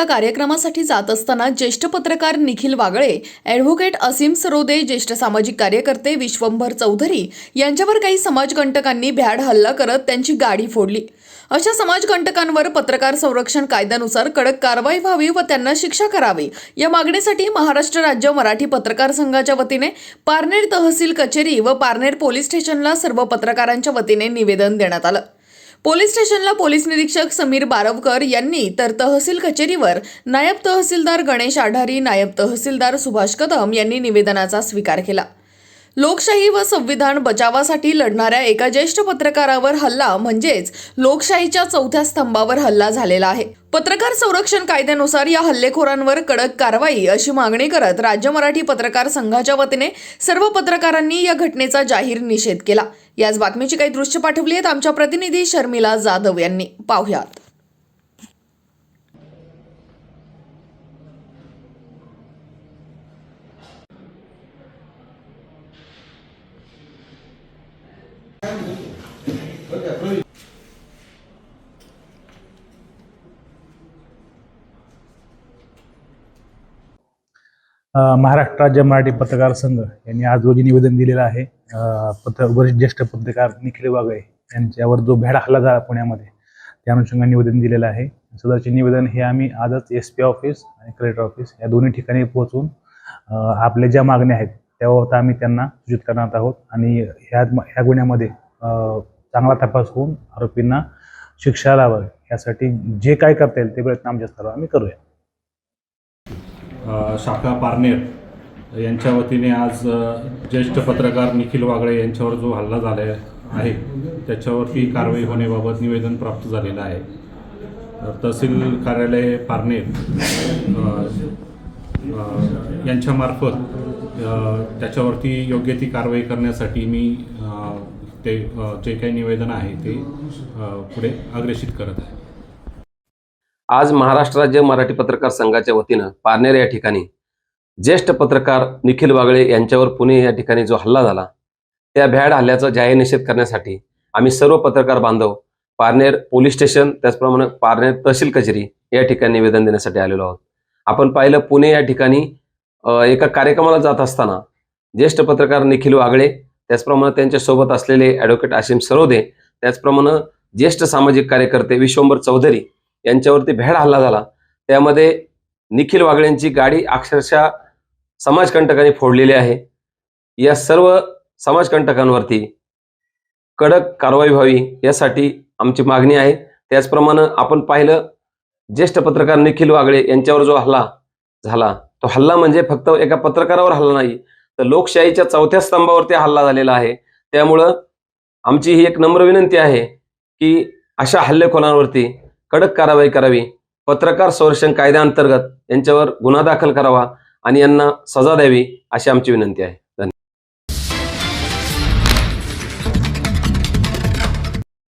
एका कार्यक्रमासाठी जात असताना ज्येष्ठ पत्रकार निखिल वागळे ॲडव्होकेट असीम सरोदे ज्येष्ठ सामाजिक कार्यकर्ते विश्वंभर चौधरी यांच्यावर काही समाजकंटकांनी भ्याड हल्ला करत त्यांची गाडी फोडली. अशा समाजकंटकांवर पत्रकार संरक्षण कायद्यानुसार कडक कारवाई व्हावी व त्यांना शिक्षा करावी या मागणीसाठी महाराष्ट्र राज्य मराठी पत्रकार संघाच्या वतीने पारनेर तहसील कचेरी व पारनेर पोलीस स्टेशनला सर्व पत्रकारांच्या वतीने निवेदन देण्यात आलं. पोलीस स्टेशनला पोलीस निरीक्षक समीर बारवकर यांनी तर तहसील कचेरीवर नायब तहसीलदार गणेश आढारी नायब तहसीलदार सुभाष कदम यांनी निवेदनाचा स्वीकार केला. लोकशाही व संविधान बचावासाठी लढणाऱ्या एका ज्येष्ठ पत्रकारावर हल्ला म्हणजेच लोकशाहीच्या चौथ्या स्तंभावर हल्ला झालेला आहे. पत्रकार संरक्षण कायद्यानुसार या हल्लेखोरांवर कडक कारवाई अशी मागणी करत राज्य मराठी पत्रकार संघाच्या वतीने सर्व पत्रकारांनी या घटनेचा जाहीर निषेध केला. याच बातमीची काही दृश्य पाठवली आहेत आमच्या प्रतिनिधी शर्मिला जाधव यांनी. पाहुयात. महाराष्ट्र राज्य मराठी पत्रकार संघ यांनी आज रोजी निवेदन दिलेलं आहे. पत्र वरिष्ठ ज्येष्ठ पत्रकार निखिल वागळे यांच्यावर जो भ्याड हल्ला झाला पुण्यामध्ये त्या अनुषंगाने निवेदन दिलेलं आहे. सदरचे निवेदन हे आम्ही आजच एस पी ऑफिस आणि कलेक्टर ऑफिस या दोन्ही ठिकाणी पोहोचून आपल्या ज्या मागण्या आहेत त्याबाबत आम्ही त्यांना सूचित करणार आहोत आणि ह्या ह्या गुन्ह्यामध्ये चांगला तपास होऊन आरोपींना शिक्षा लावावी. यासाठी जे काय करता येईल ते प्रयत्न आमच्या स्तरावर आम्ही करूया. शाखा पारनेर यांच्या वतीने आज ज्येष्ठ पत्रकार निखिल वागळे यांच्यावर जो हल्ला झाला आहे त्याच्यावरती कारवाई होण्याबाबत निवेदन प्राप्त झालेलं आहे. तहसील कार्यालय पारनेर यांच्यामार्फत त्याच्यावरती योग्य ती कारवाई करण्यासाठी मी ते जे काही निवेदन आहे ते पुढे अग्रेषित करत आहे. आज महाराष्ट्र राज्य मराठी पत्रकार संघाच्या वतीनं पारनेर या ठिकाणी ज्येष्ठ पत्रकार निखिल वागळे यांच्यावर पुणे या ठिकाणी जो हल्ला झाला त्या भ्याड हल्ल्याचा जाहीर निषेध करण्यासाठी आम्ही सर्व पत्रकार बांधव पारनेर पोलीस स्टेशन त्याचप्रमाणे पारनेर तहसील कचेरी या ठिकाणी निवेदन देण्यासाठी आलेलो आहोत. आपण पाहिलं पुणे या ठिकाणी एका कार्यक्रमाला जात असताना ज्येष्ठ पत्रकार निखिल वागळे त्याचप्रमाणे त्यांच्यासोबत असलेले ॲडव्होकेट आशिम सरोदे त्याचप्रमाणे ज्येष्ठ सामाजिक कार्यकर्ते विश्वंभर चौधरी यांच्यावरती भेड हल्ला झाला. त्यामध्ये निखिल वागळेंची गाडी अक्षरशः समाजकंटकांनी फोडलेली आहे. या सर्व समाजकंटकांवरती कडक कारवाई व्हावी यासाठी आमची मागणी आहे. त्याचप्रमाणे आपण पाहिलं ज्येष्ठ पत्रकार निखिल वागळे यांच्यावर जो हल्ला झाला तो हल्ला म्हणजे फक्त एका पत्रकारावर हल्ला नाही तर लोकशाहीच्या चौथ्या स्तंभावरती हल्ला झालेला आहे. त्यामुळं आमची ही एक नम्र विनंती आहे की अशा हल्लेखोरांवरती कडक कारवाई करावी. पत्रकार संरक्षण कायद्याअंतर्गत यांच्यावर गुन्हा दाखल करावा आणि यांना सजा द्यावी अशी आमची विनंती आहे.